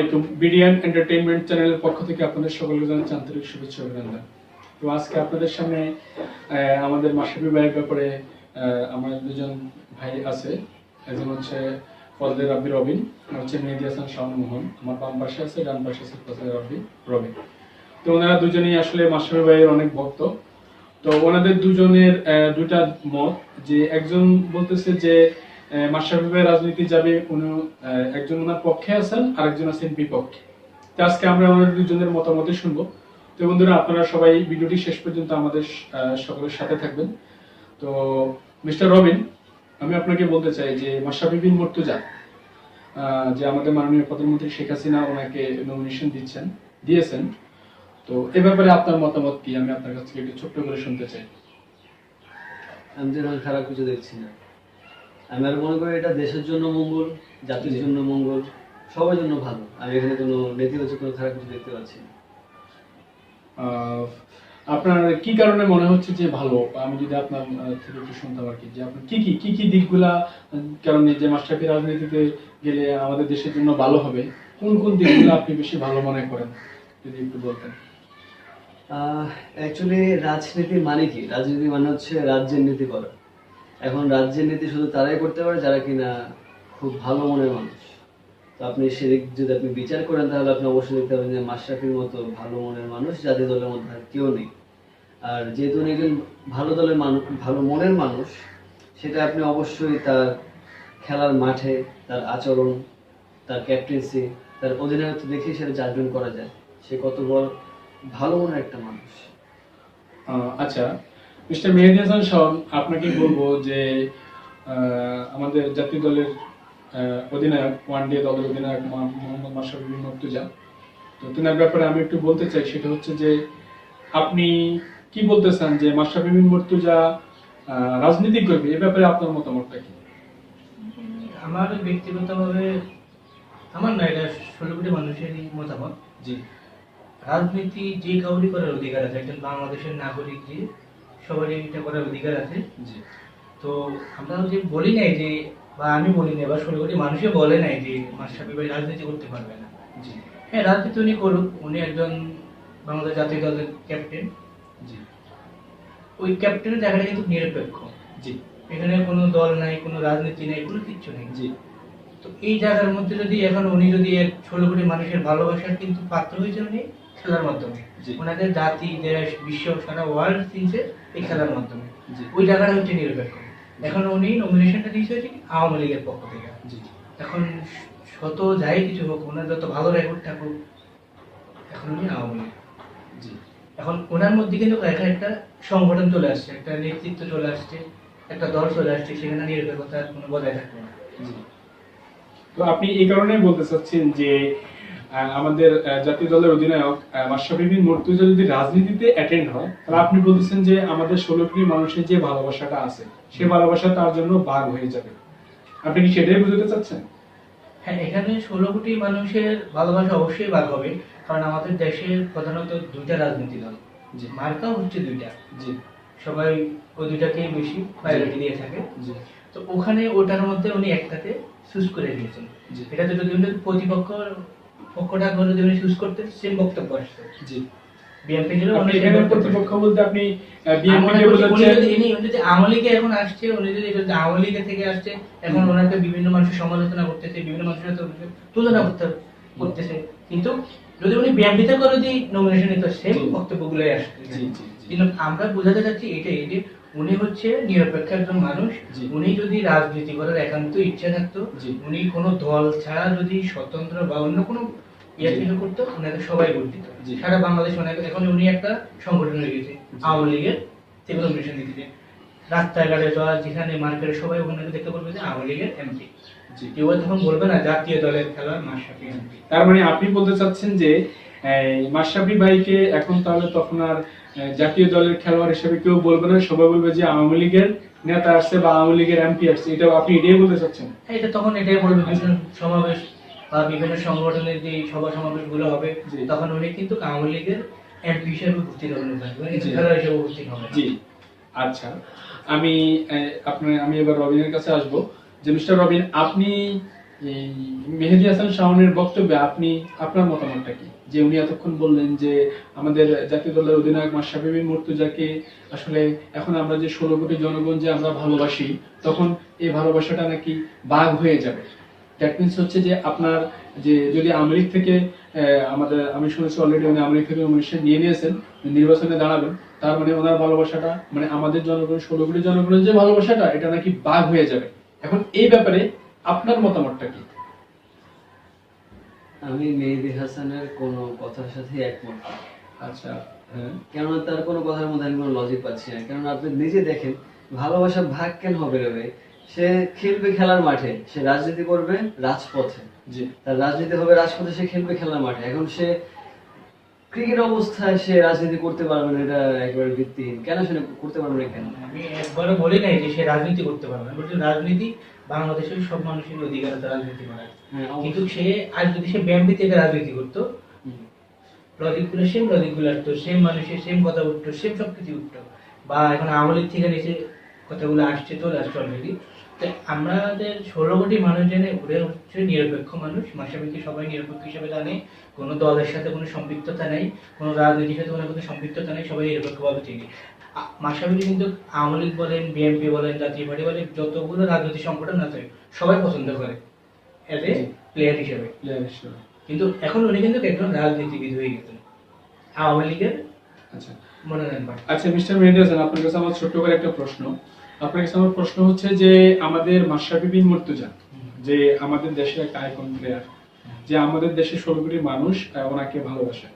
আলাইকুম BDN entertainment চ্যানেলের পক্ষ থেকে আপনাদের সকলকে আন্তরিক শুভেচ্ছা অভিনন্দন। তো আজকে আপনাদের সামনে আমাদের ব্যাপারে আমার দুজন ভাই আছে। একজন হচ্ছে ফজলে রাব্বি রবিন হচ্ছে মেহেদি হাসান শাহন মোহন। আমার বাম পাশে আছে, ডান পাশে আছে ফজলে রাব্বি রবিন। তো ওনারা দুজনেই আসলে মাসাবি অনেক ভক্ত। তো ওনাদের দুজনের দুইটা মত যে একজন বলতেছে যে আহ, রাজনীতি যাবে উনি একজন ওনার পক্ষে আছেন আর একজন আছেন বিপক্ষে। তো আজকে আমরা ওনাদের দুজনের মতামতই শুনব। তো বন্ধুরা আপনারা সবাই ভিডিওটি শেষ পর্যন্ত আমাদের সকলের সাথে থাকবেন। তো মিস্টার রবিন আমি আপনাকে বলতে চাই যে মাশরাফি বিন মর্তুজা যে আমাদের মাননীয় প্রধানমন্ত্রী শেখ হাসিনা ওনাকে নমিনেশন দিচ্ছেন দিয়েছেন। তো এ ব্যাপারে আপনার মতামত কি? আমি আপনার কাছ থেকে একটু ছোট্ট করে শুনতে চাই। আমি এরকম খারাপ কিছু দেখছি না। আমি আর মনে করি এটা দেশের জন্য মঙ্গল জাতির জন্য মঙ্গল সবার জন্য ভালো। আমি এখানে কোনো নেতিবাচক কোনো খারাপ কিছু দেখতে পাচ্ছি না। আহ, আপনার কি কারণে মনে হচ্ছে যে ভালো? আমি যদি আপনার থেকে একটু শুনতাম আর কি যে আপনার কি কি কি কি দিকগুলা কারণে যে মাস্টারপি রাজনীতিতে গেলে আমাদের দেশের জন্য ভালো হবে কোন কোন দিকগুলো আপনি বেশি ভালো মনে করেন? যদি একটু বলতেন। অ্যাকচুয়ালি রাজনীতি মানে কি? রাজনীতি মানে হচ্ছে রাজ্যের নীতি করা। এখন রাজ্যের নীতি শুধু তারাই করতে পারে যারা কিনা খুব ভালো মনের মানুষ। তো আপনি সেদিক যদি আপনি বিচার করেন, তাহলে আপনি অবশ্যই দেখতে পাবেন যে মাশরাফির মতো ভালো মনের মানুষ জাতীয় দলের মধ্যে আর কেউ নেই। আর যেহেতু উনি একজন ভালো দলের মানুষ ভালো মনের মানুষ, সেটা আপনি অবশ্যই তার খেলার মাঠে, তার আচরণ, তার ক্যাপ্টেন্সি তার অধিনায়কত্ব দেখেই সেটা জাজমেন্ট করা যায়। সে কত বড় ভালো মনের একটা মানুষ। আচ্ছা মিস্টার মেহেদি হাসান শাওন আপনাকে বলব যে আমাদের জাতীয় দলের অধিনায়ক ওয়ান ডে দলের অধিনায়ক মোহাম্মদ মাশরাফি বিন মর্তুজা। তো তেনার ব্যাপারে আমি একটু বলতে চাই সেটা হচ্ছে যে আপনি কি বলতে চান যে মাশরাফি বিন মর্তুজা রাজনীতি করবে এ ব্যাপারে আপনার মতামতটা কি? আমার ব্যক্তিগতভাবে আমার না এটা ষোলো কোটি মানুষেরই মতামত। জি। রাজনীতি যে কাউরি করার অধিকার আছে একজন বাংলাদেশের নাগরিক যে সবারই এটা করার অধিকার আছে। জি। তো আমরা যে বলি নাই যে বা আমি বলি নাই বা ষোলো কোটি মানুষে বলে নাই যে মাস্টারবি ভাই রাজনীতি করতে পারবে না। জি। হ্যাঁ রাজনীতি উনি করুক উনি একজন বাংলাদেশ জাতীয় দলের ক্যাপ্টেন জি। ওই ক্যাপ্টেনের জায়গাটা কিন্তু নিরপেক্ষ। জি। এখানে কোনো দল নাই কোনো রাজনীতি নাই কোনো কিচ্ছু নেই। জি। তো এই জায়গার মধ্যে যদি এখন উনি যদি এক ষোলো কোটি মানুষের ভালোবাসার কিন্তু পাত্র হয়েছে উনি খেলার মাধ্যমে। ওনাদের জাতি দেশ বিশ্ব সারা ওয়ার্ল্ড চিনছে এই খেলার মাধ্যমে। ওই জায়গাটা হচ্ছে নিরপেক্ষ। এখন উনি নমিনেশনটা দিয়েছে হচ্ছে আওয়ামী লীগের পক্ষ থেকে। এখন শত যাই কিছু হোক ওনার যত ভালো রেকর্ড থাকুক এখন উনি আওয়ামী লীগ। জি। এখন ওনার মধ্যে কিন্তু এখন একটা সংগঠন চলে আসছে একটা নেতৃত্ব চলে আসছে একটা দল চলে আসছে সেখানে নিরপেক্ষতার কোনো বজায় থাকবে না। তো আপনি এই কারণে বলতে চাচ্ছেন যে আমাদের জাতীয় দলের অধিনায়ক মাশরাফি বিন মুর্তজা যদি রাজনীতিতে অ্যাটেন্ড হয় তাহলে আপনি বলতেছেন যে আমাদের ষোলো কোটি মানুষের যে ভালোবাসাটা আছে সে ভালোবাসা তার জন্য বাঘ হয়ে যাবে। আপনি কি সেটাই বুঝতে চাচ্ছেন? হ্যাঁ এখানে ষোলো কোটি মানুষের ভালোবাসা অবশ্যই বাদ হবে কারণ আমাদের দেশের প্রধানত দুইটা রাজনীতি দল জি। মার্কা হচ্ছে দুইটা। জি। সবাই ওই দুইটাকেই বেশি প্রায়োরিটি দিয়ে থাকে। তো ওখানে ওটার মধ্যে উনি একটাতে চুজ করে দিয়েছেন জি। এটাতে যদি প্রতিপক্ষ পক্ষটা করে যদি চুজ করতে সেম বক্তব্য আসতো জি। বিএনপি ছিল এখানে প্রতিপক্ষ বলতে আপনি বিএনপি উনি যদি আওয়ামী লীগে এখন আসছে উনি যদি আওয়ামী লীগের থেকে আসছে এখন ওনাকে বিভিন্ন মানুষের সমালোচনা করতেছে বিভিন্ন মানুষের সাথে তুলনা করতে করতেছে। কিন্তু যদি উনি বিএনপিতে করে যদি নমিনেশন নিত সেম। বক্তব্যগুলোই আসছে জি জি। কিন্তু আমরা বোঝাতে চাচ্ছি এটাই যে উনি হচ্ছে নিরপেক্ষ একজন মানুষ। উনি যদি রাজনীতি করার একান্ত ইচ্ছা থাকতো উনি কোনো দল ছাড়া যদি স্বতন্ত্র বা অন্য কোনো ইয়ে কিছু করতো ওনাকে সবাই ভোট দিত। সারা বাংলাদেশ ওনাকে এখন উনি একটা সংগঠন হয়ে গেছে আওয়ামী লীগের দিতে রাস্তাঘাটে যাওয়া যেখানে মার্কেটে সবাই ওনাকে দেখতে বলবে যে আওয়ামী লীগের এমপি। কেউ তখন বলবে না জাতীয় দলের খেলোয়াড় মাশরাফি তার মানে আপনি বলতে চাচ্ছেন যে মাশরাফি ভাইকে এখন তাহলে তখন আর জাতীয় দলের খেলোয়াড় হিসেবে কেউ বলবে না সবাই বলবে যে আওয়ামী লীগের নেতা আসছে বা আওয়ামী লীগের এমপি আসছে। এটা আপনি এটাই বলতে চাচ্ছেন? হ্যাঁ, এটা তখন এটাই বলবে বিভিন্ন সমাবেশ বা বিভিন্ন সংগঠনের যে সভা সমাবেশগুলো হবে। তখন উনি কিন্তু আওয়ামী লীগের এমপি হিসেবে উপস্থিত হবেন জি। খেলোয়াড় হিসেবে উপস্থিত হবেন। জি। আচ্ছা আমি আপনার আমি এবার রবিনের কাছে আসব। যে মিস্টার রবিন আপনি মেহেদি হাসান শাওনের বক্তব্যে আপনি আপনার মতামতটা কি? যে উনি এতক্ষণ বললেন যে আমাদের জাতীয় দলের অধিনায়ক মাশরাফি বিন মুর্তজাকে আসলে এখন আমরা যে ষোলো কোটি জনগণ যে আমরা ভালোবাসি, তখন এই ভালোবাসাটা নাকি বাঘ হয়ে যাবে। দ্যাট মিনস হচ্ছে যে আপনার যে যদি আমেরিক থেকে আমাদের, আমি শুনেছি অলরেডি উনি আমেরিক থেকে নমিনেশন নিয়ে নিয়েছেন নির্বাচনে দাঁড়াবেন, তার মানে ওনার ভালোবাসাটা মানে আমাদের জনগণ ষোলো কোটি জনগণের যে ভালোবাসাটা, এটা নাকি বাঘ হয়ে যাবে। এখন এই ব্যাপারে আপনার মতামতটা কি? আমি মেহেদি হাসানের কোনো কথার সাথে একমত আচ্ছা। হ্যাঁ? কেননা তার কোনো কথার মধ্যে আমি কোনো লজিক পাচ্ছি না। কেননা আপনি নিজে দেখেন ভালোবাসা ভাগ কেন হবে রে সে খেলবে খেলার মাঠে সে রাজনীতি করবে রাজপথে। জি। তার রাজনীতি হবে রাজপথে সে খেলবে খেলার মাঠে। এখন সে ক্রিকেট অবস্থায় সে রাজনীতি করতে পারবে না এটা একেবারে ভিত্তিহীন। কেন সে করতে পারবে না কেন? আমি একবারও বলি নাই যে সে রাজনীতি করতে পারবে না। রাজনীতি বাংলাদেশের সব মানুষের অধিকার আছে রাজনীতি করার। হ্যাঁ কিন্তু সে আজ যদি সে ব্যায়াম থেকে রাজনীতি করতো হুম। লজিকগুলো সেম লজিকগুলো আসতো সেম মানুষের সেম কথা উঠতো সেম সব কিছু উঠতো। বা এখন আমলের থেকে নিচে কথাগুলো আসছে চলে আসছে অলরেডি তো আমাদের ষোলো কোটি মানুষ জেনে ওরা হচ্ছে নিরপেক্ষ মানুষ। মাসাবিকে সবাই নিরপেক্ষ হিসেবে জানে। কোনো দলের সাথে কোনো সম্পৃক্ততা নেই কোনো রাজনীতির সাথে কোনো কোনো সম্পৃক্ততা নেই সবাই নিরপেক্ষভাবে চিনি। মাসাবিকে কিন্তু আওয়ামী লীগ বলেন বিএনপি বলেন জাতীয় পার্টি বলেন যতগুলো রাজনৈতিক সংগঠন আছে সবাই পছন্দ করে এজ এ প্লেয়ার হিসেবে। প্লেয়ার হিসেবে। কিন্তু এখন উনি কিন্তু একজন রাজনীতিবিদ হয়ে গেছেন। আওয়ামী লীগের আচ্ছা। মনোনয়ন আচ্ছা মিস্টার মেহেদি হাসান আপনার কাছে আমার ছোট্ট করে একটা প্রশ্ন। আপনার কাছে আমার প্রশ্ন হচ্ছে যে আমাদের মাশরাফি বিন মুর্তজা যে আমাদের দেশের একটা আইকন প্লেয়ার যে আমাদের দেশের ষোলো কোটি মানুষ ওনাকে ভালোবাসে।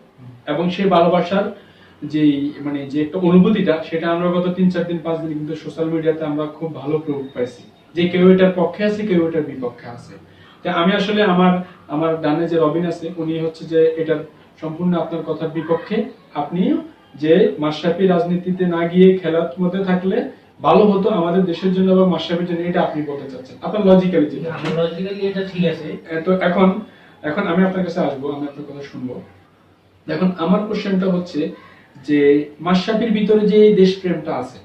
এবং সেই ভালোবাসার যে মানে যে একটা অনুভূতিটা সেটা আমরা গত তিন চার দিন পাঁচ দিন কিন্তু সোশ্যাল মিডিয়াতে আমরা খুব ভালো প্রয়োগ পাইছি। যে কেউ এটার পক্ষে আছে কেউ এটার বিপক্ষে আছে। তো আমি আসলে আমার আমার ডানে যে রবিন আছে উনি হচ্ছে যে এটার সম্পূর্ণ আপনার কথার বিপক্ষে। আপনি যে মাশরাফি রাজনীতিতে না গিয়ে খেলার মধ্যে থাকলে ভালো হতো আমাদের দেশের জন্য এবং মাশরাফির জন্য এটা আপনি বলতে চাচ্ছেন। আপনার লজিক্যালি যেটা। লজিক্যালি এটা ঠিক আছে। তো এখন এখন আমি আপনার কাছে আসব আমি আপনার কথা শুনব। এখন আমার কোশ্চেনটা হচ্ছে যে মাশরাফির ভিতরে যে দেশপ্রেমটা আছে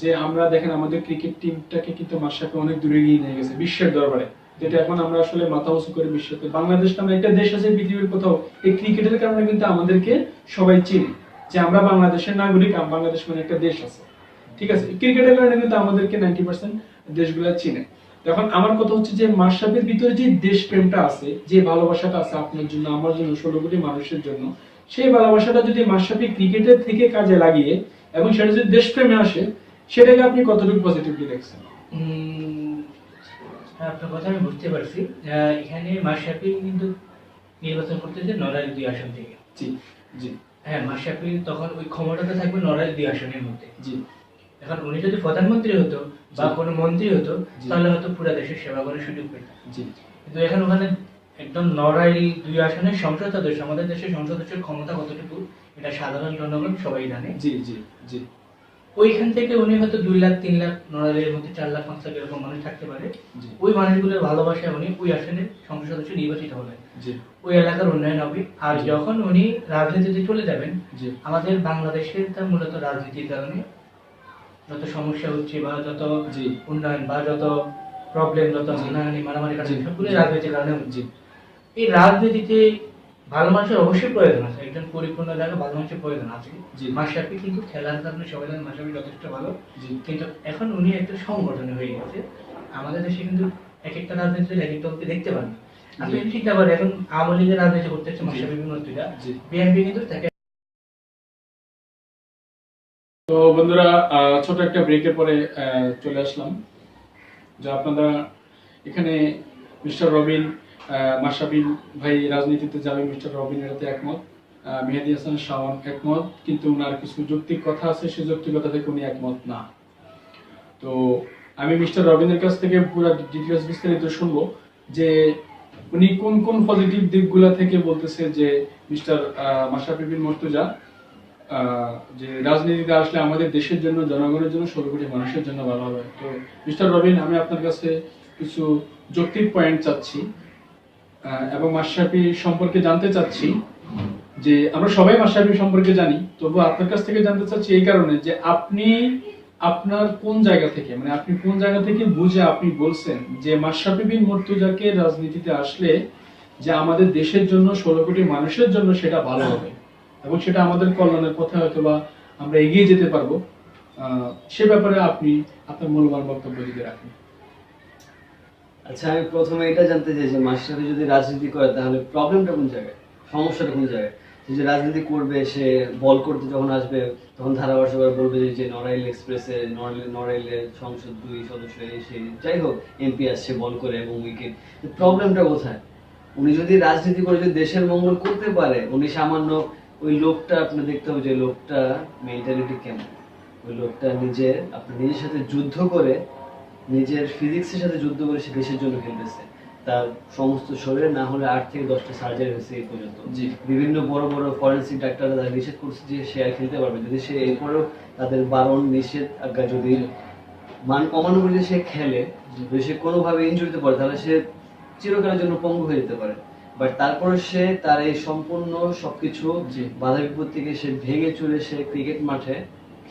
যে আমরা দেখেন আমাদের ক্রিকেট টিমটাকে কিন্তু মাশরাফি অনেক দূরে এগিয়ে নিয়ে গেছে বিশ্বের দরবারে। যেটা এখন আমরা আসলে মাথা উঁচু করে বিশ্বতে বাংলাদেশ নামে একটা দেশ আছে পৃথিবীর কোথাও এই ক্রিকেটের কারণে কিন্তু আমাদেরকে সবাই চিনে যে আমরা বাংলাদেশের নাগরিক বাংলাদেশ মানে একটা দেশ আছে। ঠিক আছে? ক্রিকেটের কারণে কিন্তু আমাদেরকে নাইনটি পার্সেন্ট দেশগুলো চিনে। এখন আমার কথা হচ্ছে যে মাশরাফির ভিতরে যে দেশপ্রেমটা আছে যে ভালোবাসাটা আছে আপনার জন্য আমার জন্য ষোলো কোটি মানুষের জন্য সেই ভালোবাসাটা যদি মাশরাফি ক্রিকেটের থেকে কাজে লাগিয়ে এবং সেটা যদি দেশপ্রেমে আসে সেটাকে আপনি কতটুকু পজিটিভলি দেখছেন? আপনার কথা আমি বুঝতে পারছি। এখানে মাশরাফি কিন্তু নির্বাচন করতেছে নড়াইল দুই আসন থেকে। জি জি। হ্যাঁ তখন ওই ক্ষমতাটা থাকবে নড়াইল দুই আসনের মধ্যে। জি। এখন উনি যদি প্রধানমন্ত্রী হতো বা। কোনো মন্ত্রী হতো তাহলে হয়তো পুরো দেশের সেবা করার সুযোগ পেত। জি। কিন্তু এখন ওখানে একদম নড়াইল দুই আসনের সংসদ সদস্য আমাদের দেশের সংসদ সদস্যের ক্ষমতা কতটুকু এটা সাধারণ জনগণ সবাই জানে। জি জি জি। ওইখান থেকে উনি হয়তো দুই লাখ তিন লাখ নড়াইলের মধ্যে চার লাখ পাঁচ লাখ এরকম মানুষ থাকতে পারে। ওই মানুষগুলোর ভালোবাসায় উনি ওই আসনের সংসদ সদস্য নির্বাচিত হলেন। ওই এলাকার উন্নয়ন হবে। আর যখন উনি রাজনীতিতে চলে যাবেন আমাদের বাংলাদেশের তা মূলত রাজনীতির কারণে যত সমস্যা হচ্ছে বা যত উন্নয়ন বা যত প্রবলেম যত। হানাহানি মারামারি কারণে সবগুলো রাজনীতির কারণে হচ্ছে। এই রাজনীতিতে ভালো মানুষের অবশ্যই প্রয়োজন আছে। একজন পরিপূর্ণ জায়গায় ভালো মানুষের প্রয়োজন আছে। জি। মাসাফি কিন্তু খেলার কারণে সবাই জানেন মাসাফি যথেষ্ট ভালো। কিন্তু এখন উনি একটা সংগঠন হয়ে গেছে। আমাদের দেশে কিন্তু এক একটা রাজনীতির এক একটা দলকে দেখতে পান। আপনি। চিন্তা করেন এখন আওয়ামী লীগের রাজনীতি করতে হচ্ছে জি। মাসাফি বিএনপি কিন্তু তাকে তো বন্ধুরা আহ, ছোট একটা ব্রেকের পরে আহ, চলে আসলাম। যে আপনারা এখানে মিস্টার রবিন মাশরাফিন ভাই রাজনীতিতে যাবে মিস্টার রবিন এটাতে একমত। মেহেদি হাসান, শাওন একমত, কিন্তু ওনার কিছু যৌক্তিক কথা আছে, সেই যৌক্তিকতা থেকে উনি একমত না। তো আমি মিস্টার রবিনের কাছ থেকে পুরো ডিটেলস বিস্তারিত শুনব যে উনি কোন কোন পজিটিভ দিকগুলা থেকে বলতেছে যে মিস্টার মাশরাফি বিন মর্তুজা যে রাজনীতিতে আসলে আমাদের দেশের জন্য, জনগণের জন্য কোটি মানুষের জন্য ভালো হবে। তো মিস্টার রবিন, আমি আপনার কাছে কিছু যৌক্তিক পয়েন্ট চাচ্ছি। এবং মাশরাফি সম্পর্কে জানতে চাচ্ছি যে আমরা সবাই মাশরাফি সম্পর্কে জানি তবু আপনার কাছ থেকে জানতে চাচ্ছি এই কারণে যে আপনি আপনার কোন জায়গা থেকে মানে আপনি কোন জায়গা থেকে বুঝে আপনি বলছেন যে মাশরাফি বিন মুর্তজাকে রাজনীতিতে আসলে যে আমাদের দেশের জন্য ষোলো কোটি মানুষের জন্য সেটা ভালো হবে এবং সেটা আমাদের কল্যাণের পথে হয়তো বা আমরা এগিয়ে যেতে পারব। সে ব্যাপারে আপনি আপনার মূল্যবান বক্তব্য যদি রাখেন। আচ্ছা আমি প্রথমে এটা জানতে চাই যে মাস্টারি যদি রাজনীতি করে, তাহলে প্রবলেমটা কোন জায়গায়? সমস্যাটা কোন জায়গায়? যে রাজনীতি করবে, সে বল করতে যখন আসবে, তখন ধারাভাষ্যকার বলবে যে- নড়াইল এক্সপ্রেসে নড়াইল সংসদ দুই সদস্য এই সেই যাই হোক এমপি আসছে, বল করে এবং উইকেট প্রবলেমটা কোথায়? উনি যদি রাজনীতি করে, যদি দেশের মঙ্গল করতে পারে, উনি সামান্য ওই লোকটা, আপনি দেখতে হবে যে লোকটা মেন্টালিটি কেমন। ওই লোকটা নিজে আপনার নিজের সাথে যুদ্ধ করে নিজের ফিজিক্সের সাথে যুদ্ধ করে সে দেশের জন্য খেলতেছে। তার সমস্ত শরীরে না হলে আট থেকে দশটা সার্জারি হয়েছে এই পর্যন্ত। জি। বিভিন্ন বড় বড় ফরেন্সিক ডাক্তাররা তারা নিষেধ করছে যে সে আর খেলতে পারবে যদি সে এরপরেও তাদের বারণ নিষেধ আজ্ঞা যদি মান অমান্য করে সে খেলে যদি সে কোনোভাবে ইনজুরিতে পড়ে তাহলে সে চিরকালের জন্য পঙ্গু হয়ে যেতে পারে। বাট তারপরে সে তার এই সম্পূর্ণ সবকিছু জি। বাধা বিপত্তিকে সে ভেঙে চলে সে ক্রিকেট মাঠে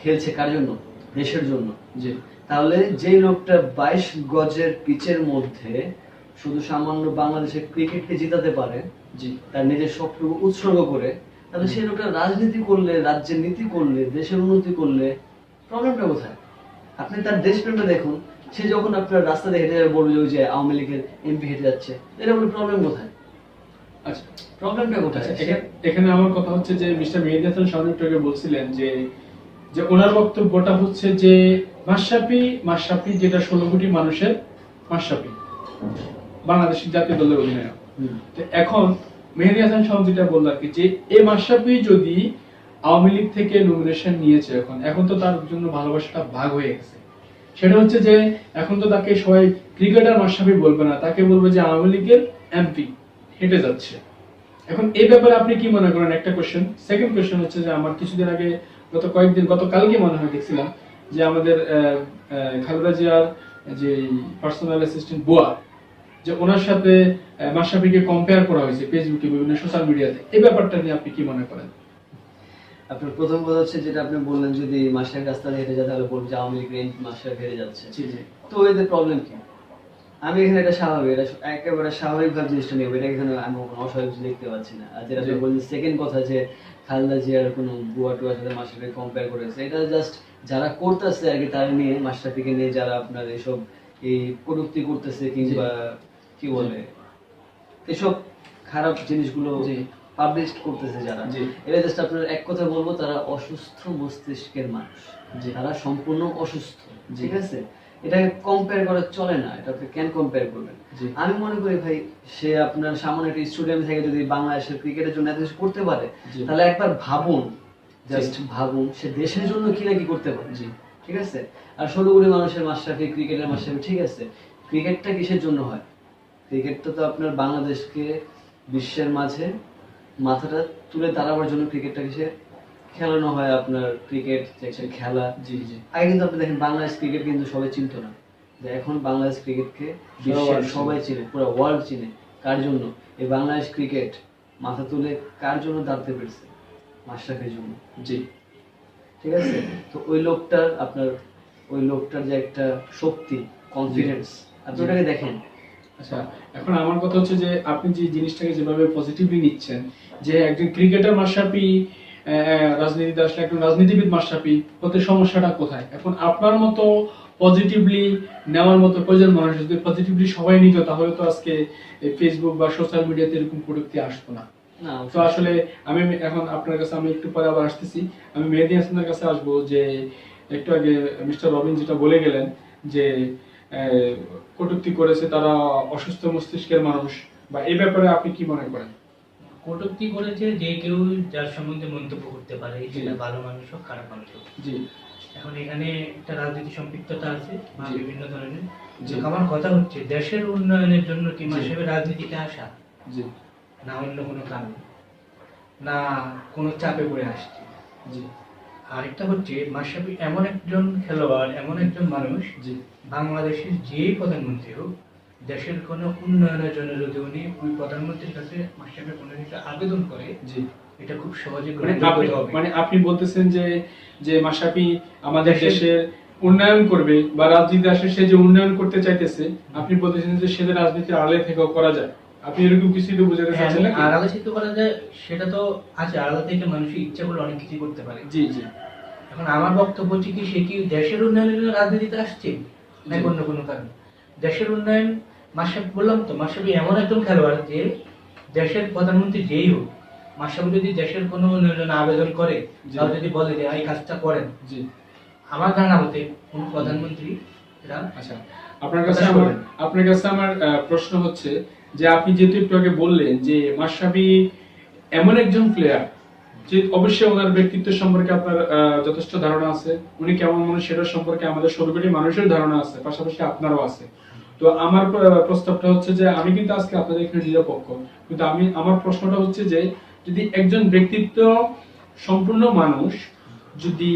খেলছে কার জন্য? দেশের জন্য। জি। তাহলে যে লোকটা বাইশ গজের পিচের মধ্যে শুধু সামান্য বাংলাদেশের ক্রিকেটকে জিতাতে পারে জি তার নিজের সবটুকু উৎসর্গ করে তাহলে সেই লোকটা রাজনীতি করলে রাজ্যের নীতি করলে দেশের উন্নতি করলে প্রবলেমটা কোথায়? আপনি তার দেশপ্রেমটা দেখুন সে যখন আপনার রাস্তা দিয়ে হেঁটে যাবে বলবে যে আওয়ামী লীগের এমপি হেঁটে যাচ্ছে এটা বলে প্রবলেম কোথায়? আচ্ছা প্রবলেমটা কোথায়? আচ্ছা, এখানে আমার কথা হচ্ছে যে মিস্টার মেহেদি হাসান বলছিলেন যে যে ওনার বক্তব্যটা হচ্ছে যে মাশরাফি মাশরাফি যেটা ষোলো কোটি মানুষের মাশরাফি। বাংলাদেশ জাতীয় দলের অধিনায়ক। এখন মেহেদি হাসান শাওন যেটা বলল আর কি যে এ মাশরাফি যদি আওয়ামী লীগ থেকে নমিনেশন নিয়েছে এখন এখন তো তার জন্য ভালোবাসাটা ভাগ হয়ে গেছে। সেটা হচ্ছে যে এখন তো তাকে সবাই ক্রিকেটার মাশরাফি বলবে না তাকে বলবে যে আওয়ামী লীগের এমপি হেঁটে যাচ্ছে। এখন এই ব্যাপারে আপনি কি মনে করেন? একটা কোশ্চেন সেকেন্ড কোশ্চেন হচ্ছে যে আমার কিছুদিন আগে গত কয়েকদিন গত কালকে মনে হয় দেখছিলাম যে আমাদের খালেদা জিয়ার যে পার্সোনাল অ্যাসিস্ট্যান্ট বোয়া যে ওনার সাথে মাশরাফিকে কম্পেয়ার করা হয়েছে ফেসবুকে বিভিন্ন সোশ্যাল মিডিয়াতে এই ব্যাপারটা নিয়ে আপনি কি মনে করেন? আপনার প্রথম কথা হচ্ছে যেটা আপনি বললেন যদি মাস্টার রাস্তা হেঁটে যায় তাহলে বলবে যে আওয়ামী লীগের এমপি মাস্টার হেঁটে যাচ্ছে। তো এদের প্রবলেম কি? আমি এখানে এটা স্বাভাবিক এটা একেবারে স্বাভাবিকভাবে জিনিসটা নেব এটা এখানে আমি কোনো অস্বাভাবিক দেখতে পাচ্ছি না। আর যেটা আপনি। বললেন সেকেন্ড কথা যে খালদা জিয়ার কোনো বুয়া টুয়ার সাথে মাস্টারকে কম্পেয়ার করেছে এটা জাস্ট যারা করতেছে কি তারা নিয়ে মাস্টারটিকে নিয়ে যারা আপনার এসব এই কটূক্তি করতেছে কিংবা কি বলে এসব খারাপ জিনিসগুলো। পাবলিশ করতেছে যারা। জি। জাস্ট আপনার এক কথা বলব তারা অসুস্থ মস্তিষ্কের মানুষ। তারা সম্পূর্ণ অসুস্থ ঠিক আছে? এটাকে কম্পেয়ার করা চলে না এটা আপনি কেন কম্পেয়ার করবেন? আমি মনে করি ভাই সে আপনার সামনে একটা স্টুডেন্ট থেকে যদি বাংলাদেশের ক্রিকেটের জন্য এত কিছু করতে পারে তাহলে একবার ভাবুন জাস্ট ভাবুন সে দেশের জন্য কি না কি করতে পারে। জি। ঠিক আছে? আর ষোলো কোটি মানুষের মাস্টারফি ক্রিকেটের মাস্টারফি ঠিক আছে? ক্রিকেটটা কিসের জন্য হয়? ক্রিকেটটা তো আপনার বাংলাদেশকে বিশ্বের মাঝে মাথাটা তুলে দাঁড়াবার জন্য ক্রিকেটটা কিসে খেলানো হয় আপনার ক্রিকেট খেলা। জি জি। আগে কিন্তু আপনি দেখেন বাংলাদেশ ক্রিকেট কিন্তু সবাই চিনত না। যে এখন বাংলাদেশ ক্রিকেটকে বিশ্বের সবাই চিনে। পুরো ওয়ার্ল্ড চিনে। কার জন্য? এই বাংলাদেশ ক্রিকেট মাথা তুলে কার জন্য দাঁড়াতে পেরেছে? মাশরাফির জন্য। জি। ঠিক আছে? তো ওই লোকটার আপনার ওই লোকটার যে একটা শক্তি কনফিডেন্স আপনি ওটাকে দেখেন। আচ্ছা এখন আমার কথা হচ্ছে যে আপনি যে জিনিসটাকে যেভাবে পজিটিভলি নিচ্ছেন যে একজন ক্রিকেটার মাশরাফি রাজনীতিতে আসলে একজন রাজনীতিবিদ মাশরাফি হতে সমস্যাটা কোথায়? এখন আপনার মতো পজিটিভলি নেওয়ার মতো কয়জন মানুষ যদি পজিটিভলি সবাই নিত তাহলে তো আজকে ফেসবুক বা সোশ্যাল মিডিয়াতে এরকম প্রযুক্তি আসতো না। তো আসলে আমি এখন আপনার কাছে আমি একটু পরে আবার আসতেছি। আমি মেহেদি হাসানের কাছে আসব যে একটু আগে মিস্টার রবিন যেটা বলে গেলেন যে কটূক্তি করেছে তারা অসুস্থ মস্তিষ্কের মানুষ বা এই ব্যাপারে আপনি কি মনে করেন? কটূক্তি করেছে যে কেউ যার সম্বন্ধে মন্তব্য করতে পারে। সেটা ভালো মানুষ হোক খারাপ মানুষ হোক। জি। এখন এখানে একটা রাজনীতি সম্পৃক্ততা আছে বা বিভিন্ন ধরনের। আমার কথা হচ্ছে দেশের উন্নয়নের জন্য কি জি। মাসেবে রাজনীতিতে আসা? জি। না অন্য কোনো কারণ না কোনো চাপে পড়ে আসছে। জি। আরেকটা হচ্ছে মাসাবি এমন একজন খেলোয়াড় এমন একজন মানুষ জি। বাংলাদেশের যেই প্রধানমন্ত্রী হোক দেশের কোনো উন্নয়নের জন্য যদি উনি ওই প্রধানমন্ত্রীর কাছে মাসাবে কোনো কিছু আবেদন করে জি। এটা খুব সহজে মানে আপনি মানে আপনি বলতেছেন যে যে মাশরাফি আমাদের দেশের- উন্নয়ন করবে বা রাজনীতি আসে সে যে উন্নয়ন করতে চাইতেছে আপনি বলতেছেন যে সে যে রাজনীতির আড়ালে থেকেও করা যায়। আপনি এরকম কিছু বোঝাতে চাচ্ছেন আলাদা সিদ্ধ করা যায় সেটা তো আছে থেকে মানুষের ইচ্ছা করলে অনেক কিছু করতে পারে। জি জি। এখন আমার বক্তব্য হচ্ছে কি সে কি দেশের উন্নয়নের জন্য রাজনীতিতে আসছে? নাকি অন্য কোনো কারণ। দেশের উন্নয়ন মাসাবি বললাম তো মাসাবি এমন একজন খেলোয়াড় যে দেশের প্রধানমন্ত্রী যেই হোক মাসাবি যদি দেশের কোনো উন্নয়নের আবেদন করে তাও যদি বলে যে এই কাজটা করেন। জি। আমার জানা মতে কোন প্রধানমন্ত্রী আচ্ছা আপনার কাছে আমার আপনার কাছে আমার প্রশ্ন হচ্ছে যে আপনি যেহেতু একটু আগে বললেন যে মাশরাফি এমন একজন প্লেয়ার যে অবশ্যই ওনার ব্যক্তিত্ব সম্পর্কে আপনার যথেষ্ট ধারণা আছে। উনি কেমন মানুষ সেটার সম্পর্কে আমাদের ষোলো মানুষের ধারণা আছে, পাশাপাশি আপনারও আছে। তো আমার প্রস্তাবটা হচ্ছে যে আমি কিন্তু আজকে আপনাদের এখানে নিরপেক্ষ। কিন্তু আমি, আমার প্রশ্নটা হচ্ছে যে যদি একজন ব্যক্তিত্ব সম্পূর্ণ মানুষ যদি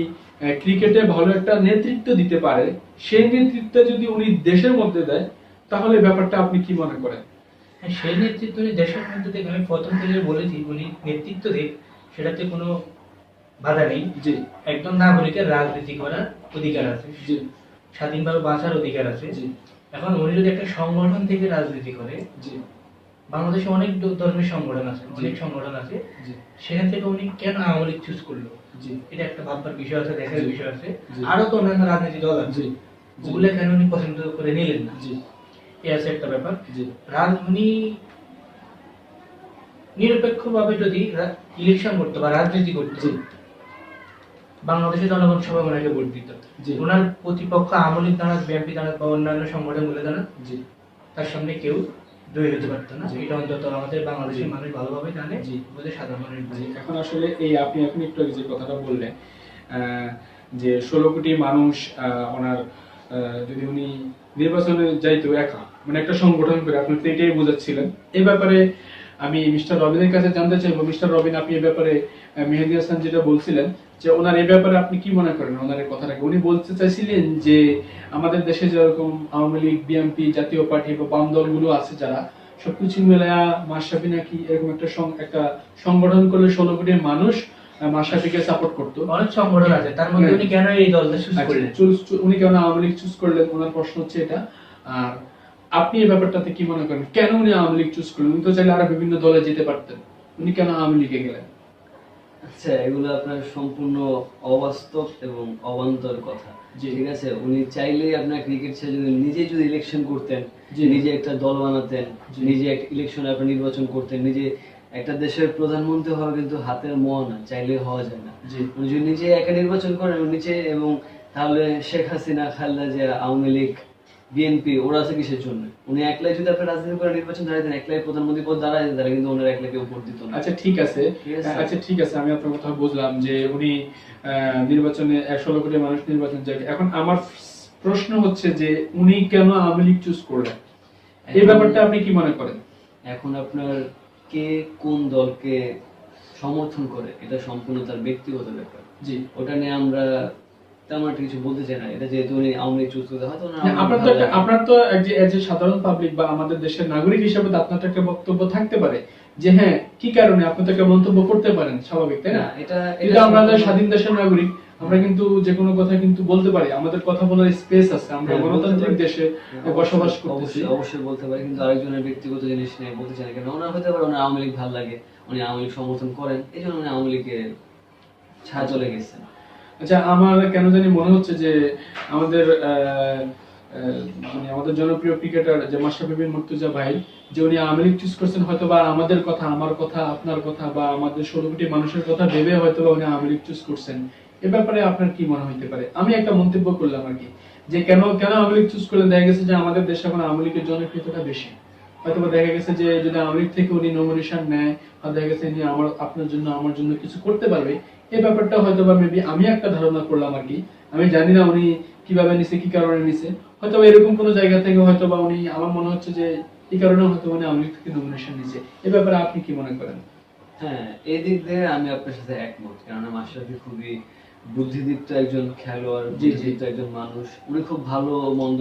ক্রিকেটে ভালো একটা নেতৃত্ব দিতে পারে, সেই নেতৃত্ব যদি উনি দেশের মধ্যে দেয়, তাহলে ব্যাপারটা আপনি কি মনে করেন? সেই নেতৃত্ব উনি দেশের মধ্যে থেকে আমি প্রথম থেকে বলেছি উনি নেতৃত্ব দেখ সেটাতে কোনো বাধা নেই। জি। একজন নাগরিকের রাজনীতি করার অধিকার আছে। জি। স্বাধীনভাবে বাঁচার অধিকার আছে। জি। এখন উনি যদি একটা সংগঠন থেকে রাজনীতি করে যে বাংলাদেশে অনেক ধর্মের সংগঠন আছে অনেক সংগঠন আছে। সেখান থেকে উনি কেন আওয়ামী লীগ চুজ করল? এটা একটা ভাববার বিষয় আছে দেখার বিষয় আছে। আরও তো অন্যান্য রাজনীতি দল আছে। ওগুলো কেন উনি পছন্দ করে নিলেন না? এ আছে একটা ব্যাপার। জি। নিরপেক্ষভাবে যদি ইলেকশন করতো বা রাজনীতি করতো বাংলাদেশের জনগণ সবাই ওনাকে ভোট দিত। ওনার প্রতিপক্ষ আওয়ামী লীগ দাঁড়াক বিএনপি দাঁড়াক বা অন্যান্য সংগঠনগুলো জি। তার সামনে কেউ জয়ী হতে পারতো না। এটা অন্তত আমাদের বাংলাদেশের মানুষ ভালোভাবে জানে জি। আমাদের সাধারণ মানুষ এখন আসলে এই আপনি এখন একটু যে কথাটা বললেন আহ, যে ষোলো কোটি মানুষ আহ, ওনার আহ, যদি উনি নির্বাচনে যাইতো একা মানে একটা সংগঠন করে আপনি তো এটাই বোঝাচ্ছিলেন। এই ব্যাপারে আমি মিস্টার রবিনের কাছে জানতে চাইব। মিস্টার রবিন আপনি এই ব্যাপারে মেহেদি হাসান যেটা বলছিলেন যে ওনার এই ব্যাপারে আপনি কি মনে করেন ওনার কথাটাকে? উনি বলতে চাইছিলেন যে আমাদের দেশে যেরকম আওয়ামী লীগ বিএনপি জাতীয় পার্টি বা বাম দলগুলো আছে যারা সবকিছু মিলায়া মাশরাফি নাকি এরকম একটা একটা সংগঠন করলে ষোলো কোটি মানুষ মাশরাফিকে সাপোর্ট করতো। অনেক সংগঠন আছে। তার মধ্যে হ্যাঁ। উনি কেন এই দলটা চুজ আচ্ছা, করলেন? উনি কেন আওয়ামী লীগ চুজ করলেন? ওনার প্রশ্ন হচ্ছে এটা। আর আপনি এই ব্যাপারটাতে কি মনে করেন? কেন উনি আওয়ামী লীগ চুজ করলেন? উনি তো চাইলে আরও বিভিন্ন দলে যেতে পারতেন। উনি কেন আওয়ামী লীগে গেলেন? আচ্ছা এগুলো আপনার সম্পূর্ণ অবাস্তব এবং অবান্তর কথা। ঠিক আছে? উনি চাইলেই আপনার ক্রিকেট ছেড়ে যদি নিজে যদি ইলেকশন করতেন। নিজে একটা দল বানাতেন। নিজে একটা ইলেকশনে আপনি নির্বাচন করতেন নিজে একটা দেশের প্রধানমন্ত্রী হওয়া কিন্তু হাতের মোয়া না চাইলে হওয়া যায় না। উনি যদি নিজে একা নির্বাচন করেন নিচে এবং তাহলে শেখ হাসিনা খালেদা জিয়া আওয়ামী লীগ বিএনপি ওরা আছে কিসের জন্য? উনি একলাই যদি আপনার রাজনীতি করে নির্বাচন দাঁড়াতেন একলাই প্রধানমন্ত্রী পদ দাঁড়ায় তারা কিন্তু ওনার একলাই কেউ ভোট দিত না। আচ্ছা ঠিক আছে। আচ্ছা ঠিক আছে আমি আপনার কথা বুঝলাম যে উনি নির্বাচনে ষোলো কোটি মানুষ নির্বাচন যাবে এখন আমার প্রশ্ন হচ্ছে যে উনি কেন আওয়ামী লীগ চুজ করলেন? এই ব্যাপারটা আপনি কি মনে করেন? এখন আপনার কে কোন দলকে সমর্থন করে এটা সম্পূর্ণ তার ব্যক্তিগত ব্যাপার। জি। ওটা নিয়ে আমরা তেমন একটা কিছু বলতে চাই না। এটা যেহেতু উনি আওয়ামী লীগ চুজ করতে হয়তো ওনার না, আওয়ামী আপনার তো লীগ ভালো একটা লাগে। আপনার তো এক যে সাধারণ পাবলিক বা আমাদের দেশের নাগরিক হিসেবে আপনার তো একটা বক্তব্য থাকতে পারে যে হ্যাঁ কি কারণে আপনি তো একটা মন্তব্য করতে পারেন স্বাভাবিক তাই না? না, এটা এটা আমরা স্বাধীন দেশের নাগরিক আমরা কিন্তু যে কোনো কথা কিন্তু বলতে পারি। আমাদের কথা বলার স্পেস আছে। আমরা হ্যাঁ, গণতান্ত্রিক দেশে বসবাস করতেছি। অবশ্যই অবশ্যই বলতে পারি। কিন্তু আরেকজনের ব্যক্তিগত জিনিস নিয়ে বলতে চাই কেন? ওনার হতে পারে ওনার আওয়ামী লীগ ভালো লাগে। উনি আওয়ামী লীগ সমর্থন করেন। এই জন্য উনি আওয়ামী লীগে ছাড়া চলে গেছেন। আচ্ছা আমার কেন জানি মনে হচ্ছে যে আমাদের মানে আমাদের জনপ্রিয় ক্রিকেটার যে মাশরাফি বিন মুর্তজা ভাই, যে উনি লীগ চুজ করছেন হয়তো বা আমাদের কথা, আমার কথা, আপনার কথা বা আমাদের ষোলো মানুষের কথা ভেবে হয়তো বা উনি লীগ চুজ করছেন। এ ব্যাপারে আপনার কি মনে হইতে পারে? আমি একটা মন্তব্য করলাম আর কি, যে কেন কেন লীগ চুজ করলেন দেখা গেছে যে আমাদের দেশে এখন আওয়ামী লীগের জনপ্রিয়তাটা বেশি? হয়তো বা দেখা গেছে যে যদি লীগ থেকে উনি নমিনেশন নেয়, বা দেখা গেছে আমার, আপনার জন্য, আমার জন্য কিছু করতে পারবে এই ব্যাপারটা হয়তো বা মেবি আমি একটা ধারণা করলাম আর কি। আমি জানি না উনি কীভাবে নিছে কি কারণে নিছে। হয়তো এরকম কোনো জায়গা থেকে হয়তো বা উনি আমার মনে হচ্ছে যে এই কারণে হয়তো আওয়ামী লীগ থেকে নমিনেশন নিছে। এ ব্যাপারে আপনি কি মনে করেন? হ্যাঁ এই দিক দিয়ে আমি আপনার সাথে একমত। কেননা মাশরাফি খুবই বুদ্ধিদীপ্ত একজন খেলোয়াড়। বুদ্ধিদীপ্ত একজন মানুষ। উনি খুব ভালো মন্দ।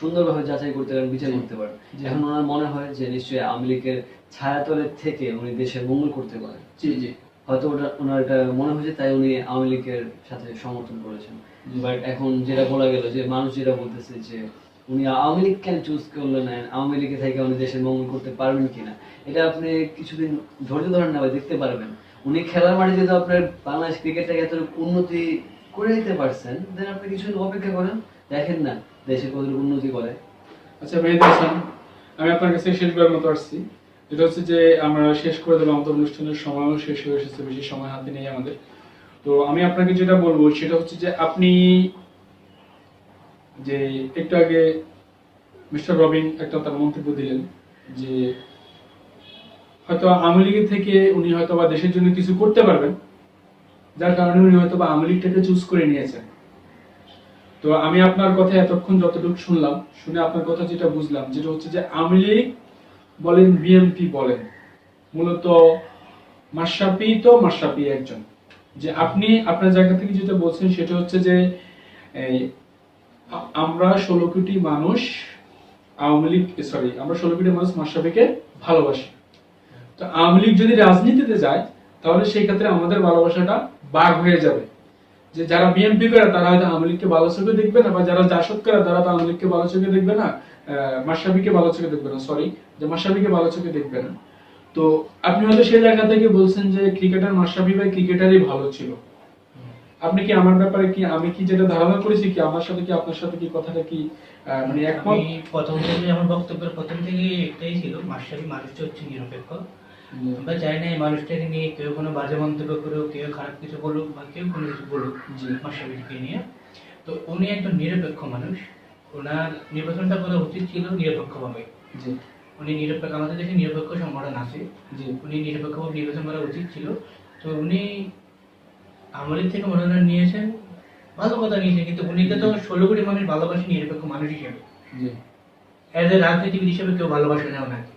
সুন্দরভাবে যাচাই করতে পারেন বিচার করতে পারেন। এখন ওনার মনে হয় যে নিশ্চয়ই আওয়ামী লীগের ছায়াতলের থেকে উনি দেশের মঙ্গল করতে পারেন। জি জি। হয়তো ওটা, ওনার এটা মনে হয়েছে, তাই উনি আওয়ামী লীগের সাথে সমর্থন করেছেন। বাট এখন যেটা বলা গেল যে, মানুষ যেটা বলতেছে যে, উনি আওয়ামী লীগ কেন চুজ করলেন আওয়ামী লীগে থেকে উনি দেশের মঙ্গল করতে পারবেন কিনা, এটা আপনি কিছুদিন ধৈর্য ধরেন না দেখতে পারবেন। উনি খেলার মাঠে যেহেতু আপনার বাংলাদেশ ক্রিকেটটাকে এত উন্নতি করে দিতে পারছেন দেন আপনি কিছুদিন অপেক্ষা করেন, দেখেন না, দেশে কতটুকু উন্নতি করে। আচ্ছা মেহেদি হাসান আমি আপনার কাছে শেষবার মতো আসছি। যেটা হচ্ছে যে আমরা শেষ করে দিলাম আমাদের অনুষ্ঠানের সময়ও শেষ হয়ে এসেছে, বেশি সময় হাতে নেই আমাদের। তো আমি আপনাকে যেটা বলব, সেটা হচ্ছে যে আপনি যে একটু আগে মিস্টার রবিন একটা তার মন্তব্য দিলেন যে হয়তো আওয়ামী লীগের থেকে উনি হয়তো বা দেশের জন্য কিছু করতে পারবেন, যার কারণে উনি হয়তো বা আওয়ামী লীগটাকে চুজ করে নিয়েছেন। তো আমি আপনার কথা এতক্ষণ যতটুকু শুনলাম, শুনে আপনার কথা যেটা বুঝলাম, যেটা হচ্ছে যে আওয়ামী লীগ বলেন বিএনপি বলেন। মূলত মাশরাফি তো মাশরাফি একজন। যে আপনি আপনার জায়গা থেকে যেটা বলছেন সেটা হচ্ছে যে আমরা ষোলো কোটি মানুষ আওয়ামী লীগ সরি আমরা ষোলো কোটি মানুষ মাশরাফিকে ভালোবাসি। তো আওয়ামী লীগ যদি রাজনীতিতে যায়, তাহলে সেই ক্ষেত্রে আমাদের ভালোবাসাটা বাঘ হয়ে যাবে। যে যারা বিএনপি করে, তারা হয়তো আওয়ামী লীগকে ভালো চোখে দেখবে না, বা যারা জাসদ করে, তারা তো আওয়ামী লীগকে ভালো চোখে দেখবে না মাসাবিকে ভালো চোখে দেখবে না সরি যে মাসাবিকে ভালো চোখে দেখবে না। তো আপনি হয়তো সেই জায়গা থেকে বলছেন যে ক্রিকেটার মাসাবি ভাই ক্রিকেটারই ভালো ছিল। আপনি কি আমার ব্যাপারে কি আমি কি যেটা ধারণা করেছি কি আমার সাথে কি আপনার সাথে কি কথাটা কি মানে একমত? প্রথম থেকে আমার বক্তব্যের প্রথম থেকে একটাই ছিল মাস্টারি মানুষটা হচ্ছে নিরপেক্ষ। আমরা চাই না এই মানুষটাকে নিয়ে কেউ কোনো বাজে মন্তব্য করুক কেউ খারাপ কিছু বলুক বা কেউ কোনো কিছু বলুক। মাস্টারকে নিয়ে। তো উনি একজন নিরপেক্ষ মানুষ। ওনার নির্বাচনটা করা উচিত ছিল নিরপেক্ষভাবে। উনি নিরপেক্ষ আমাদের দেশে নিরপেক্ষ সংগঠন আছে। জি উনি নিরপেক্ষভাবে নির্বাচন করা উচিত ছিল। তো উনি আমাদের থেকে মনোনয়ন নিয়েছেন ভালো কথা নিয়েছেন কিন্তু উনিকে তো ষোলো কোটি মানুষ ভালোবাসে নিরপেক্ষ মানুষ হিসেবে। এজ এ রাজনীতিবিদ হিসেবে কেউ ভালোবাসে না ওনাকে।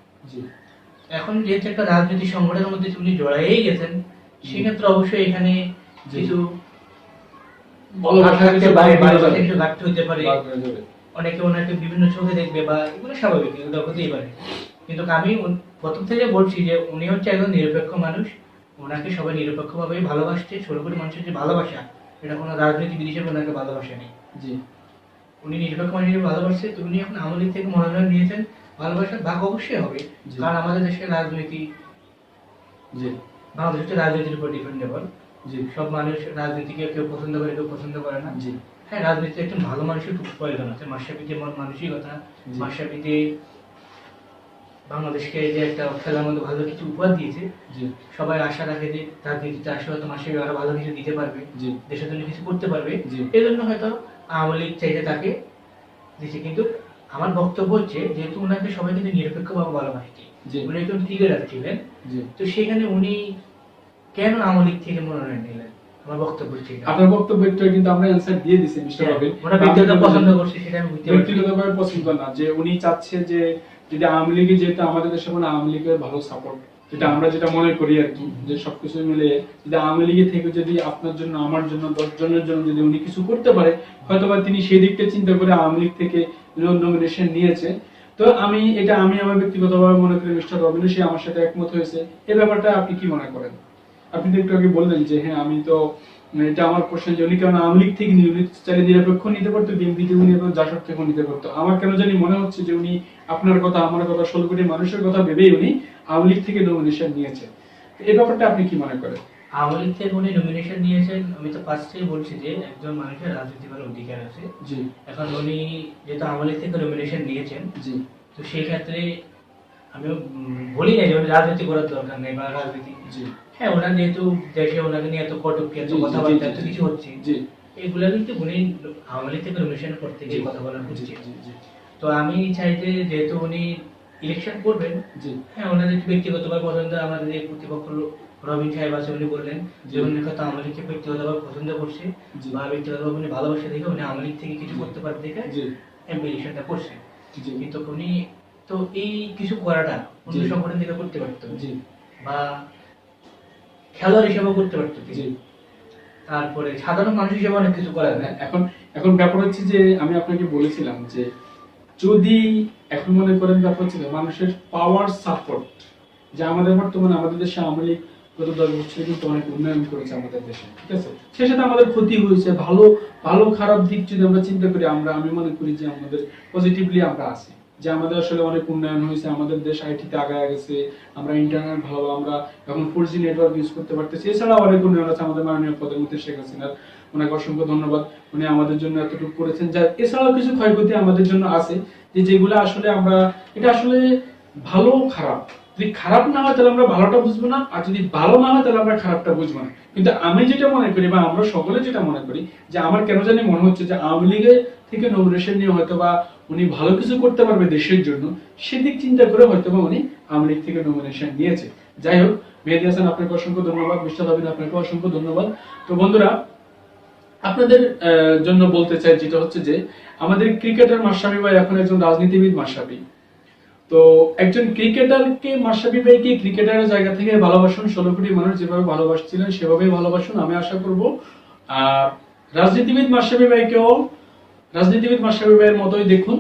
এখন যেহেতু একটা রাজনৈতিক সংগঠনের মধ্যে উনি জড়াইয়েই গেছেন সেক্ষেত্রে অবশ্যই এখানে কিছু ঘাটতি হতে পারে। অনেকে ওনাকে বিভিন্ন চোখে দেখবে বা এগুলো স্বাভাবিক এগুলো হতেই পারে। কিন্তু আমি প্রথম থেকে বলছি যে উনি হচ্ছে একজন নিরপেক্ষ মানুষ। ওনাকে সবাই নিরপেক্ষভাবে ভালোবাসছে ষোলো কোটি মানুষের যে ভালোবাসা এটা কোনো রাজনীতিবিদ হিসেবে ওনাকে ভালোবাসা নেই। জি। উনি নিরপেক্ষ মানুষ হিসেবে ভালোবাসছে তো উনি এখন আমাদের থেকে মনোনয়ন নিয়েছেন। ভালোবাসার ভাগ অবশ্যই হবে। কারণ আমাদের দেশের রাজনীতি জি। বাংলাদেশ হচ্ছে রাজনীতির উপর ডিপেন্ডেবল জি। সব মানুষ রাজনীতিকে কেউ পছন্দ করে কেউ পছন্দ করে না। জি। হ্যাঁ রাজনীতি একজন ভালো মানুষের খুব প্রয়োজন আছে। মাসাবিতে মন মানসিকতা জি। মাসাবিতে বাংলাদেশকে যে একটা খেলার মধ্যে ভালো কিছু উপহার দিয়েছে সবাই আশা রাখে যে রাজনীতিতে আসে হয়তো মাসাবি আরও ভালো কিছু দিতে পারবে দেশের জন্য কিছু করতে পারবে। এই জন্য হয়তো আওয়ামী লীগ চাইতে তাকে দিচ্ছে কিন্তু আমার বক্তব্য হচ্ছে যেহেতু ওনাকে সবাই কিন্তু নিরপেক্ষভাবে ভালোবাসছে জি। উনি একজন ক্রিকেটার ছিলেন। তো সেখানে উনি কেন আওয়ামী লীগ থেকে মনোনয়ন নিলেন? আমার বক্তব্য ছিল আপনার বক্তব্যটা কিন্তু আমরা অ্যান্সার দিয়ে দিছি মিস্টার হ্যাঁ, রবিন। ওরা ব্যক্তিগত পছন্দ করছে সেটা আমি বুঝতে ব্যক্তিগতভাবে পছন্দ না যে উনি চাচ্ছে যে যদি আওয়ামী লীগে যেহেতু আমাদের দেশে মানে আওয়ামী লীগের ভালো সাপোর্ট যেটা আমরা যেটা মনে করি আর কি যে সবকিছু মিলে যদি আওয়ামী লীগে থেকে যদি আপনার জন্য আমার জন্য দশ জনের জন্য যদি উনি কিছু করতে পারে হয়তো বা তিনি সেই দিকটা চিন্তা করে আওয়ামী লীগ থেকে নমিনেশন নিয়েছে। তো আমি এটা আমি আমার ব্যক্তিগতভাবে মনে করি মিস্টার রবিন সে আমার সাথে একমত হয়েছে। এই ব্যাপারটা আপনি কি মনে করেন? আপনি তো একটু আগে বললেন যে হ্যাঁ আমি তো এটা আমার কোশ্চেন যে উনি কেন আওয়ামী লীগ থেকে উনি চাইলে নিরপেক্ষ নিতে পারতো বিএনপি থেকে উনি এবং জাসদ থেকে নিতে পারতো। আমার কেন জানি মনে হচ্ছে যে উনি আপনার কথা আমার কথা ষোলো কোটি মানুষের কথা ভেবেই উনি আওয়ামী লীগ থেকে নমিনেশন নিয়েছে এই ব্যাপারটা আপনি কি মনে করেন? আওয়ামী লীগ থেকে উনি নমিনেশন নিয়েছেন আমি তো ফার্স্টেই বলছি যে একজন মানুষের রাজনীতি করার অধিকার আছে। জি। এখন উনি যেহেতু আওয়ামী লীগ থেকে নমিনেশন নিয়েছেন জি। তো সেই ক্ষেত্রে আমি বলি না যে রাজনীতি করার দরকার নেই বা রাজনীতি। জি। হ্যাঁ ওনার যেহেতু দেশে ওনাকে নিয়ে এত কটূক্তি এত কথাবার্তা এত কিছু হচ্ছে জি। এগুলা কিন্তু উনি আওয়ামী লীগ থেকে নমিনেশন করতে গিয়ে কথা বলা হচ্ছে। তো আমি চাই যে যেহেতু উনি ইলেকশন করবেন জি। হ্যাঁ ওনাদের ব্যক্তিগতভাবে পছন্দ আমাদের এই প্রতিপক্ষ রবিন সাহেব আছে উনি বললেন যে উনি হয়তো আওয়ামী লীগকে ব্যক্তিগতভাবে পছন্দ করছে। বা ব্যক্তিগতভাবে উনি ভালোবাসা দেখে উনি আওয়ামী লীগ থেকে কিছু করতে পারে দেখে এমপি ইলেকশনটা করছে। কিন্তু উনি তো এই কিছু করাটা অন্য। সংগঠন থেকে করতে পারতো। জি। বা খেলোয়াড় হিসেবেও করতে পারতো। জি। তারপরে সাধারণ মানুষ হিসেবে অনেক কিছু করা যায় হ্যাঁ, এখন এখন ব্যাপার হচ্ছে যে আমি আপনাকে বলেছিলাম যে যদি এখন মনে করেন ব্যাপার হচ্ছে মানুষের পাওয়ার সাপোর্ট যে আমাদের বর্তমানে আমাদের দেশে আওয়ামী লীগ গত দশ বছরে কিন্তু অনেক উন্নয়ন করেছে আমাদের দেশে ঠিক আছে? সেই সাথে আমাদের ক্ষতি হয়েছে ভালো ভালো খারাপ দিক যদি আমরা চিন্তা করি আমরা আমি মনে করি যে আমাদের পজিটিভলি আমরা আছি। যে আমাদের আসলে অনেক উন্নয়ন হয়েছে, আমাদের দেশ আইটিতে আগায় গেছে, আমরা ইন্টারনেট ভালো, আমরা এখন ফোর জি নেটওয়ার্ক ইউজ করতে পারতেছি। এছাড়াও অনেক উন্নয়ন আছে আমাদের মাননীয় প্রধানমন্ত্রী শেখ হাসিনার। ওনাকে অসংখ্য ধন্যবাদ। উনি আমাদের জন্য এতটুকু করেছেন। যা এছাড়াও কিছু ক্ষয়ক্ষতি আমাদের জন্য আছে, যে যেগুলো আসলে আমরা, এটা আসলে ভালো, খারাপ। যদি খারাপ না হয় তাহলে আমরা ভালোটা বুঝব না, আর যদি ভালো না হয় তাহলে আমরা খারাপটা বুঝব না। কিন্তু আমি যেটা মনে করি বা আমরা সকলে যেটা মনে করি, যে আমার কেন জানি মনে হচ্ছে যে আওয়ামী লীগের থেকে নমিনেশন নিয়ে হয়তো বা উনি ভালো কিছু করতে পারবে দেশের জন্য, সেদিক চিন্তা করে হয়তো বা উনি আওয়ামী লীগ থেকে নমিনেশন নিয়েছে। যাই হোক, মেহেদি হাসান, আপনাকে অসংখ্য ধন্যবাদ, মিস্টার হাবিন আপনাকে অসংখ্য ধন্যবাদ। তো বন্ধুরা, আপনাদের জন্য বলতে চাই যেটা হচ্ছে যে, আমাদের ক্রিকেটার মাসাবি ভাই এখন একজন রাজনীতিবিদ মাসাবি তো একজন ক্রিকেটারকে মাসাবি ভাইকে ক্রিকেটারের জায়গা থেকে ভালোবাসুন, ষোলো কোটি মানুষ যেভাবে ভালোবাসছিলেন, সেভাবেই ভালোবাসুন, আমি আশা করব। আর রাজনীতিবিদ মাসাবি ভাইকেও, রাজনীতিবিদ মাসাবি ভাইয়ের মতোই দেখুন।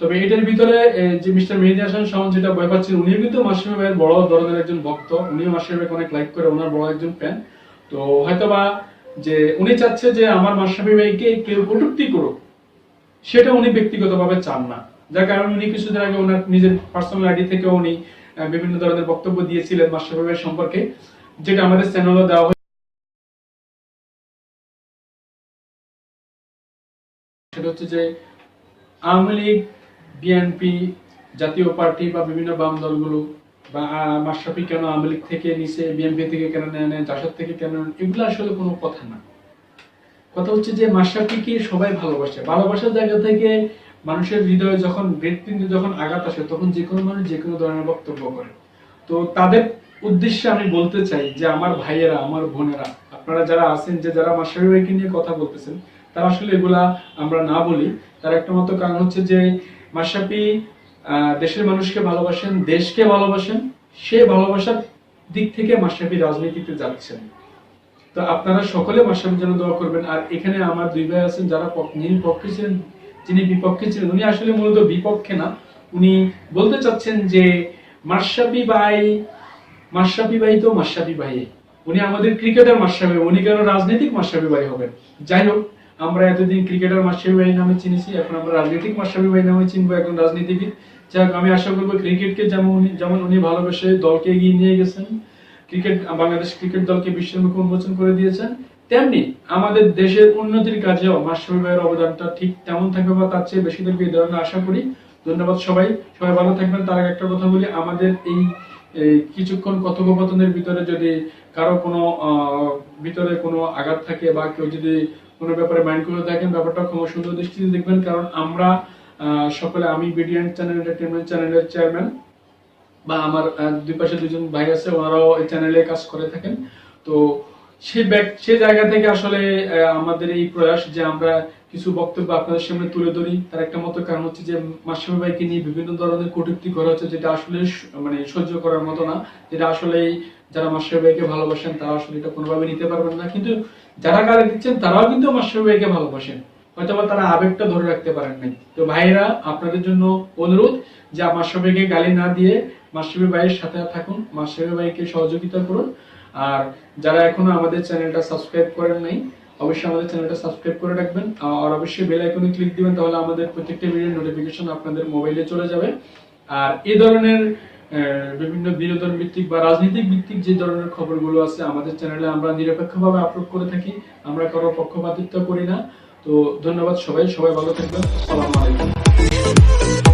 তবে এটার ভিতরে যে মিস্টার মেহেদি হাসান শাওন যেটা ভয় পাচ্ছেন উনিও কিন্তু মাসাবি ভাইয়ের বড় ধরনের একজন ভক্ত। উনিও মাসাবি ভাইকে অনেক লাইক করে, ওনার বড় একজন ফ্যান তো হয়তোবা যে উনি চাচ্ছে যে আমার মাসাবি ভাইকে কেউ কটূক্তি করুক, সেটা উনি ব্যক্তিগতভাবে চান না। যার কারণে উনি কিছুদিন আগে ওনার নিজের পার্সোনাল আইডি থেকে উনি বিভিন্ন ধরনের বক্তব্য দিয়েছিলেন মাসাবি সম্পর্কে, যেটা আমাদের চ্যানেলে দেওয়া হচ্ছে যে, আওয়ামী লীগ বিএনপি জাতীয় পার্টি বা বিভিন্ন বাম দলগুলো বা মাশরাফি কেন আওয়ামী লীগ থেকে নিছে বিএনপি থেকে কেন নেয় জাসদ থেকে কেন এগুলো আসলে কোনো কথা না। কথা হচ্ছে যে মাশরাফিকে সবাই ভালোবাসে। ভালোবাসার জায়গা থেকে মানুষের হৃদয়ে যখন হৃৎপিণ্ডে যখন আঘাত আসে তখন যে কোনো মানুষ যে কোনো ধরনের বক্তব্য করে। তো তাদের উদ্দেশ্যে আমি বলতে চাই যে আমার ভাইয়েরা আমার বোনেরা আপনারা যারা আছেন যে যারা মাশরাফি ভাইকে নিয়ে কথা বলতেছেন তারা আসলে এগুলা আমরা না বলি। তার একটা মাত্র কারণ হচ্ছে যে আহ, দেশের মানুষকে ভালোবাসেন দেশকে ভালোবাসেন সে ভালোবাসার দিক থেকে মাশরাফি রাজনীতিতে যাচ্ছেন। তো আপনারা সকলে মাশরাফির জন্য দোয়া করবেন। আর এখানে আমার দুই ভাই আছেন যারা যিনি পক্ষে ছিলেন যিনি বিপক্ষে ছিলেন উনি আসলে মূলত বিপক্ষে না। উনি বলতে চাচ্ছেন যে মাশরাফি ভাই মাশরাফি ভাই তো মাশরাফি ভাই উনি আমাদের ক্রিকেটার ভাই, উনি কেন রাজনৈতিক মাশরাফি ভাই হবেন? যাই হোক আমরা এতদিন ক্রিকেটার মাশরাফি ভাই নামে চিনেছি এখন আমরা রাজনৈতিক মাশরাফি ভাই নামে চিনবো এখন রাজনীতিবিদ। যাই হোক আমি আশা করব ক্রিকেটকে যেমন যেমন উনি ভালোবেসে দলকে এগিয়ে নিয়ে গেছেন ক্রিকেট বাংলাদেশ ক্রিকেট দলকে বিশ্বের মুখে উন্মোচন করে দিয়েছেন। তেমনি আমাদের দেশের উন্নতির কাজেও মাশরাফি ভাইয়ের অবদানটা ঠিক তেমন থাকবে বা তার চেয়ে বেশি থাকবে এই ধরনের আশা করি। ধন্যবাদ সবাই। সবাই ভালো থাকবেন। তার আগে একটা কথা বলি, আমাদের এই কিছুক্ষণ কথোপকথনের ভিতরে যদি কারও কোনো ভিতরে কোনো আঘাত থাকে বা কেউ যদি কোনো ব্যাপারে মাইন্ড করে থাকেন ব্যাপারটা ক্ষমা সুন্দর দৃষ্টিতে দেখবেন। কারণ আমরা সকলে, আমি বিডিএন চ্যানেল এন্টারটেনমেন্ট চ্যানেলের চেয়ারম্যান বা আমার দুই পাশে দুজন ভাই আছে, ওনারাও এই চ্যানেলে কাজ করে থাকেন। তো সে জায়গা থেকে আসলে আমাদের এই প্রয়াস যে আমরা কিছু বক্তব্য আপনাদের সামনে তুলে ধরি, তার একটা মতো কারণ হচ্ছে যে মাসুমি ভাইকে নিয়ে বিভিন্ন ধরনের করা হচ্ছে যেটা আসলে মানে সহ্য করার মতো না, যেটা আসলে যারা মাসুমি ভাইকে ভালোবাসেন তারা আসলে এটা কোনোভাবে নিতে পারবেন না। কিন্তু যারা গালি দিচ্ছেন তারাও কিন্তু মাসুমি ভাইকে ভালোবাসেন। হয়তো তারা আবেগটা ধরে রাখতে পারেন নাই। তো ভাইরা আপনাদের জন্য অনুরোধ যে মাসুমি ভাইকে গালি না দিয়ে মাসুমি ভাইয়ের সাথে থাকুন, মাসুমি ভাইকে সহযোগিতা করুন। আর যারা এখনও আমাদের চ্যানেলটা সাবস্ক্রাইব করেন নাই, অবশ্যই আমাদের চ্যানেলটা সাবস্ক্রাইব করে রাখবেন। আর অবশ্যই বেল আইকনে ক্লিক দিবেন, তাহলে আমাদের প্রত্যেকটা ভিডিওর নোটিফিকেশন আপনাদের মোবাইলে চলে যাবে। আর এই ধরনের বিভিন্ন বিনোদন ভিত্তিক বা রাজনৈতিক ভিত্তিক যে ধরনের খবরগুলো আছে আমাদের চ্যানেলে আমরা নিরপেক্ষভাবে আপলোড করে থাকি। আমরা কারও পক্ষপাতিত্ব করি না। তো ধন্যবাদ সবাই সবাই ভালো থাকবেন। আসসালামু আলাইকুম।